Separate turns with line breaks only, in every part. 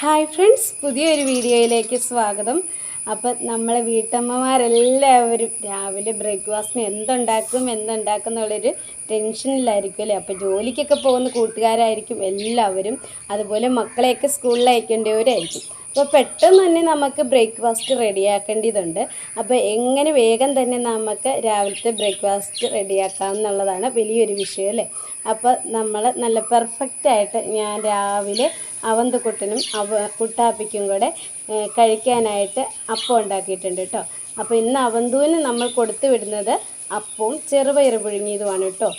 Hi friends പുതിയൊരു വീഡിയോയിലേക്ക് സ്വാഗതം. അപ്പം നമ്മളെ വീട്ടമ്മമാരെല്ലാവരും രാവിലെ ബ്രേക്ക്ഫാസ്റ്റിന് എന്തുണ്ടാക്കും എന്തുണ്ടാക്കും എന്നുള്ളൊരു ടെൻഷനിലായിരിക്കും അല്ലേ? അപ്പോൾ ജോലിക്കൊക്കെ പോകുന്ന കൂട്ടുകാരായിരിക്കും എല്ലാവരും. അതുപോലെ മക്കളെയൊക്കെ സ്കൂളിൽ അയക്കേണ്ടവരായിരിക്കും അപ്പോൾ പെട്ടെന്ന് തന്നെ നമുക്ക് ബ്രേക്ക്ഫാസ്റ്റ് റെഡിയാക്കേണ്ടതുണ്ട്. അപ്പോൾ എങ്ങനെ വേഗം തന്നെ നമുക്ക് രാവിലത്തെ ബ്രേക്ക്ഫാസ്റ്റ് റെഡിയാക്കാം എന്നുള്ളതാണ് വലിയൊരു വിഷയം അല്ലേ? അപ്പോൾ നമ്മൾ നല്ല പെർഫെക്റ്റായിട്ട് ഞാൻ രാവിലെ അവന്തക്കുട്ടനും അവ കുട്ടാപ്പിക്കും കൂടെ കഴിക്കാനായിട്ട് അപ്പം ഉണ്ടാക്കിയിട്ടുണ്ട് കേട്ടോ അപ്പോൾ ഇന്ന് അവന്തുവിന് നമ്മൾ കൊടുത്തു വിടുന്നത് അപ്പവും ചെറുപയർ പുഴുങ്ങിയതുമാണ് കേട്ടോ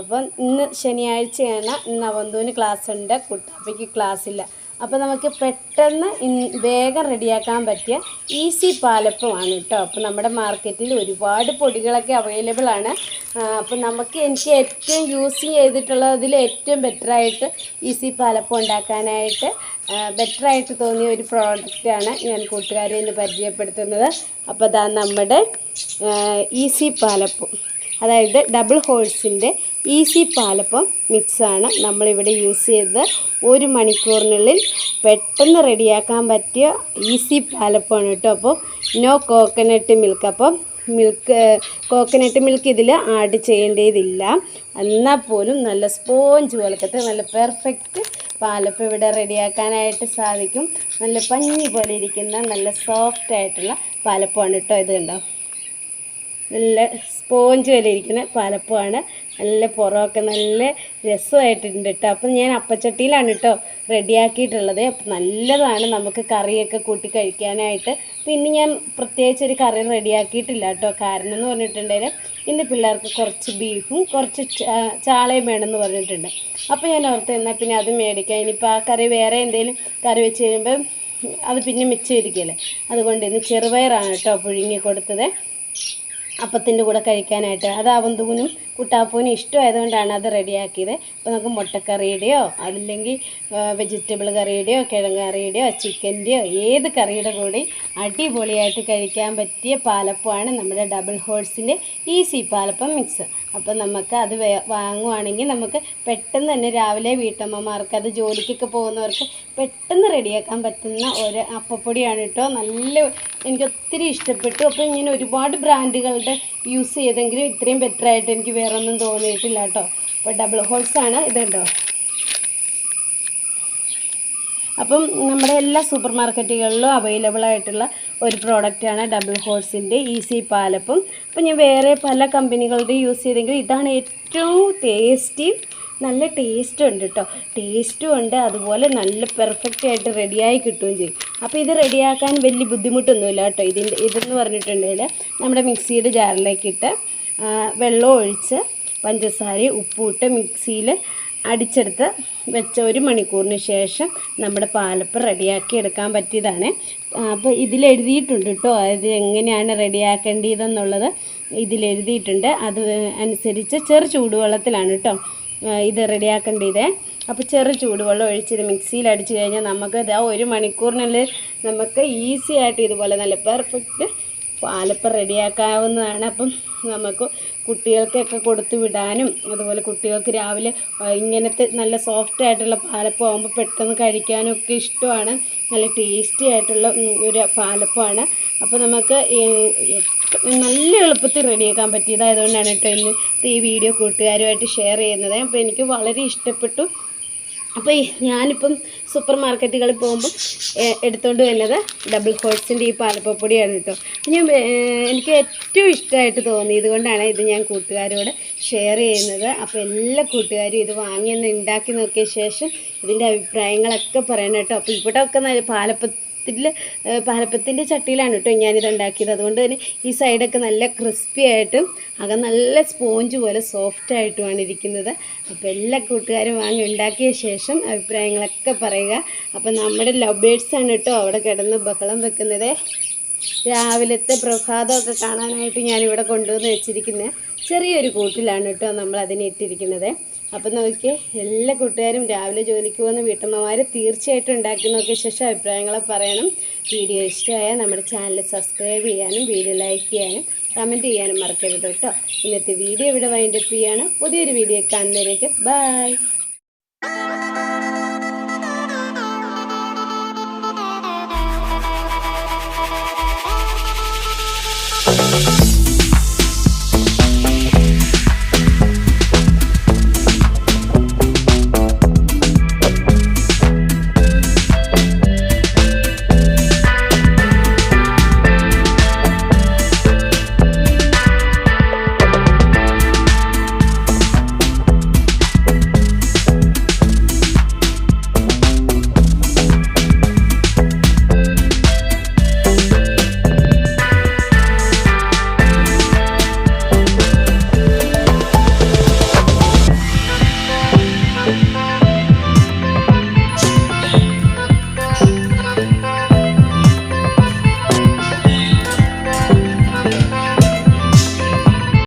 അപ്പം ഇന്ന് ശനിയാഴ്ചയാണ് ഇന്ന് അവന്തുവിന് ക്ലാസ് ഉണ്ട് കുട്ടാപ്പിക്ക് ക്ലാസ് ഇല്ല അപ്പോൾ നമുക്ക് പെട്ടെന്ന് വേഗം റെഡിയാക്കാൻ പറ്റിയ ഈസി പാലപ്പമാണ് കേട്ടോ അപ്പോൾ നമ്മുടെ മാർക്കറ്റിൽ ഒരുപാട് പൊടികളൊക്കെ അവൈലബിൾ ആണ്. അപ്പോൾ നമുക്ക് എനിക്ക് ഏറ്റവും യൂസ് ചെയ്തിട്ടുള്ളതിൽ ഏറ്റവും ബെറ്ററായിട്ട് ഈസി പാലപ്പം ഉണ്ടാക്കാനായിട്ട് ബെറ്ററായിട്ട് തോന്നിയ ഒരു പ്രോഡക്റ്റാണ് ഞാൻ കൂട്ടുകാരെ ഇന്ന് പരിചയപ്പെടുത്തുന്നത്. അപ്പോൾ അതാ നമ്മുടെ ഈസി പാലപ്പം. അതായത് ഡബിൾ ഹോൾസിന്റെ ഈസി പാലപ്പം മിക്സാണ് നമ്മളിവിടെ യൂസ് ചെയ്തത്. ഒരു മണിക്കൂറിനുള്ളിൽ പെട്ടെന്ന് റെഡിയാക്കാൻ പറ്റിയ ഈസി പാലപ്പമാണ് കേട്ടോ. അപ്പോൾ no coconut milk. Appam milk coconut milk ഇതിൽ ആഡ് ചെയ്യേണ്ടതില്ല. എന്നാൽ പോലും നല്ല സ്പോഞ്ച് പോലത്തെ നല്ല പെർഫെക്റ്റ് പാലപ്പം ഇവിടെ റെഡിയാക്കാനായിട്ട് സാധിക്കും. നല്ല പഞ്ഞി പോലെ ഇരിക്കുന്ന നല്ല സോഫ്റ്റ് ആയിട്ടുള്ള പാലപ്പമാണ് കേട്ടോ ഇത് കണ്ടോ. നല്ല സ്പോഞ്ച് പോലെ ഇരിക്കുന്ന പാലപ്പമാണ്. നല്ല പുറമൊക്കെ നല്ല രസമായിട്ടുണ്ട് കേട്ടോ അപ്പം ഞാൻ അപ്പച്ചട്ടിയിലാണ് കേട്ടോ റെഡിയാക്കിയിട്ടുള്ളത്. അപ്പം നല്ലതാണ് നമുക്ക് കറിയൊക്കെ കൂട്ടി കഴിക്കാനായിട്ട്. പിന്നെ ഞാൻ പ്രത്യേകിച്ച് ഒരു കറി റെഡിയാക്കിയിട്ടില്ല കേട്ടോ കാരണം എന്ന് പറഞ്ഞിട്ടുണ്ടെങ്കിൽ ഇന്ന് പിള്ളേർക്ക് കുറച്ച് ബീഫും കുറച്ച് ചാളയും വേണമെന്ന് പറഞ്ഞിട്ടുണ്ട്. അപ്പോൾ ഞാൻ ഓർത്ത് എന്നാൽ പിന്നെ അത് മേടിക്കാം. ഇനിയിപ്പോൾ ആ കറി വേറെ എന്തെങ്കിലും കറി വെച്ച് കഴിയുമ്പോൾ അത് പിന്നെ മിച്ചം ഇരിക്കല്ലേ? അതുകൊണ്ട് ഇന്ന് ചെറുപയറാണ് കേട്ടോ പുഴുങ്ങി കൊടുത്തത്. അപ്പത്തിന്റെ കൂടെ കഴിക്കാനായിട്ട്. അത് കുട്ടാപ്പൂനും ഇഷ്ടമായതുകൊണ്ടാണ് അത് റെഡിയാക്കിയത്. അപ്പോൾ നമുക്ക് മുട്ടക്കറിയുടെയോ അല്ലെങ്കിൽ വെജിറ്റബിൾ കറിയുടെയോ കിഴങ്ങ് കറിയുടെയോ ചിക്കന്റെയോ ഏത് കറിയുടെ കൂടി അടിപൊളിയായിട്ട് കഴിക്കാൻ പറ്റിയ പാലപ്പമാണ് നമ്മുടെ ഡബിൾ ഹോഴ്സിന്റെ ഈസി പാലപ്പം മിക്സ് അപ്പോൾ നമുക്ക് അത് വാങ്ങുവാണെങ്കിൽ നമുക്ക് പെട്ടെന്ന് തന്നെ രാവിലെ വീട്ടമ്മമാർക്ക് അത് ജോലിക്കൊക്കെ പോകുന്നവർക്ക് പെട്ടെന്ന് റെഡിയാക്കാൻ പറ്റുന്ന ഒരു അപ്പപ്പൊടിയാണ് കേട്ടോ. നല്ല എനിക്ക് ഒത്തിരി ഇഷ്ടപ്പെട്ടു. അപ്പോൾ ഇങ്ങനെ ഒരുപാട് ബ്രാൻഡുകളുടെ യൂസ് ചെയ്തെങ്കിലും ഇത്രയും ബെറ്ററായിട്ട് എനിക്ക് വേറെ ഒന്നും തോന്നിയിട്ടില്ല കേട്ടോ അപ്പോൾ ഡബിൾ ഹോൾസ് ആണ് ഇതുണ്ടോ? അപ്പം നമ്മുടെ എല്ലാ സൂപ്പർ മാർക്കറ്റുകളിലും അവൈലബിൾ ആയിട്ടുള്ള ഒരു പ്രോഡക്റ്റാണ് ഡബിൾ ഹോൾസിന്റെ ഈസി പാലപ്പം. അപ്പം ഞാൻ വേറെ പല കമ്പനികളുടെ യൂസ് ചെയ്തെങ്കിൽ ഇതാണ് ഏറ്റവും ടേസ്റ്റി നല്ല ടേസ്റ്റും ഉണ്ട് കേട്ടോ ടേസ്റ്റും ഉണ്ട് അതുപോലെ നല്ല പെർഫെക്റ്റ് ആയിട്ട് റെഡിയായി കിട്ടുകയും ചെയ്യും. അപ്പോൾ ഇത് റെഡിയാക്കാൻ വലിയ ബുദ്ധിമുട്ടൊന്നുമില്ല കേട്ടോ ഇതിന്റെ ഇതെന്ന് പറഞ്ഞിട്ടുണ്ടെങ്കിൽ നമ്മുടെ മിക്സിയുടെ ജാറിലേക്കിട്ട് ആ, വെള്ളം ഒഴിച്ച് പഞ്ചസാരയും ഉപ്പും ഇട്ട് മിക്സിയിൽ അടിച്ചെടുത്ത് വെച്ച ഒരു മണിക്കൂറിന് ശേഷം നമ്മുടെ പാലപ്പം റെഡിയാക്കി എടുക്കാൻ പറ്റിയതാണ്. അപ്പോൾ ഇതിലെഴുതിയിട്ടുണ്ട് കേട്ടോ അത് എങ്ങനെയാണ് റെഡിയാക്കേണ്ടതെന്നുള്ളത്. ഇതിലെഴുതിയിട്ടുണ്ട് അത് അനുസരിച്ച് ചെറു ചൂടുവെള്ളത്തിലാണ് കേട്ടോ ഇത് റെഡിയാക്കേണ്ടത്. അപ്പോൾ ചെറു ചൂടുവെള്ളം ഒഴിച്ച് മിക്സിയിൽ അടിച്ച് കഴിഞ്ഞാൽ നമുക്ക് ഇതാ ഒരു മണിക്കൂറിനുള്ളിൽ നമുക്ക് ഈസി ആയിട്ട് ഇതുപോലെ നല്ല പെർഫെക്റ്റ് പാലപ്പം റെഡിയാക്കാവുന്നതാണ്. അപ്പം നമുക്ക് കുട്ടികൾക്കൊക്കെ കൊടുത്തു വിടാനും അതുപോലെ കുട്ടികൾക്ക് രാവിലെ ഇങ്ങനത്തെ നല്ല സോഫ്റ്റ് ആയിട്ടുള്ള പാലപ്പം ആകുമ്പോൾ പെട്ടെന്ന് കഴിക്കാനും ഒക്കെ ഇഷ്ടമാണ്. നല്ല ടേസ്റ്റി ആയിട്ടുള്ള ഒരു പാലപ്പമാണ്. അപ്പോൾ നമുക്ക് നല്ല എളുപ്പത്തിൽ റെഡിയാക്കാൻ പറ്റിയതായതുകൊണ്ടാണ് കേട്ടോ ഇന്ന് ഈ വീഡിയോ കൂട്ടുകാരുമായിട്ട് ഷെയർ ചെയ്യുന്നത്. അപ്പോൾ എനിക്ക് വളരെ ഇഷ്ടപ്പെട്ടു. അപ്പോൾ ഞാനിപ്പം സൂപ്പർ മാർക്കറ്റുകളിൽ പോകുമ്പോൾ എടുത്തുകൊണ്ട് വരുന്നത് ഡബിൾ ഹോൾസിന്റെ ഈ പാലപ്പൊപ്പൊടിയാണ് കേട്ടോ ഞാൻ എനിക്ക് ഏറ്റവും ഇഷ്ടമായിട്ട് തോന്നി ഇതുകൊണ്ടാണ് ഇത് ഞാൻ കൂട്ടുകാരോട് ഷെയർ ചെയ്യുന്നത്. അപ്പോൾ എല്ലാ കൂട്ടുകാരും ഇത് വാങ്ങി ഒന്ന് ഉണ്ടാക്കി നോക്കിയ ശേഷം ഇതിന്റെ അഭിപ്രായങ്ങളൊക്കെ പറയണം കേട്ടോ അപ്പോൾ ഇവിടെ ഒക്കെ നല്ല പാലപ്പത്തിൽ പാലപ്പത്തിന്റെ ചട്ടിയിലാണ് കേട്ടോ ഞാനിത് ഉണ്ടാക്കിയത്. അതുകൊണ്ട് തന്നെ ഈ സൈഡൊക്കെ നല്ല ക്രിസ്പി ആയിട്ടും അകം നല്ല സ്പോഞ്ച് പോലെ സോഫ്റ്റ് ആയിട്ടുമാണ് ഇരിക്കുന്നത്. അപ്പോൾ എല്ലാ കൂട്ടുകാരും വാങ്ങി ഉണ്ടാക്കിയ ശേഷം അഭിപ്രായങ്ങളൊക്കെ പറയുക. അപ്പോൾ നമ്മുടെ ലബേഴ്സാണ് കേട്ടോ അവിടെ കിടന്ന് ബഹളം വെക്കുന്നത്. രാവിലത്തെ പ്രഭാതമൊക്കെ കാണാനായിട്ട് ഞാനിവിടെ കൊണ്ടുവന്ന് വെച്ചിരിക്കുന്ന. ചെറിയൊരു കൂട്ടിലാണ് കേട്ടോ നമ്മൾ അതിനെ ഇട്ടിരിക്കുന്നത്. അപ്പം നോക്കിയേ എല്ലാ കൂട്ടുകാരും രാവിലെ ജോലിക്ക് പോകുന്ന വീട്ടമ്മമാർ തീർച്ചയായിട്ടും ഉണ്ടാക്കി നോക്കിയ ശേഷം അഭിപ്രായങ്ങൾ പറയണം. വീഡിയോ ഇഷ്ടമായാൽ നമ്മുടെ ചാനൽ സബ്സ്ക്രൈബ് ചെയ്യാനും വീഡിയോ ലൈക്ക് ചെയ്യാനും കമന്റ് ചെയ്യാനും മറക്കരുത് കേട്ടോ. ഇന്നത്തെ വീഡിയോ ഇവിടെ വൈൻഡപ്പ് ചെയ്യാണ്. പുതിയൊരു വീഡിയോ കാണുന്നവരേക്ക് ബൈ.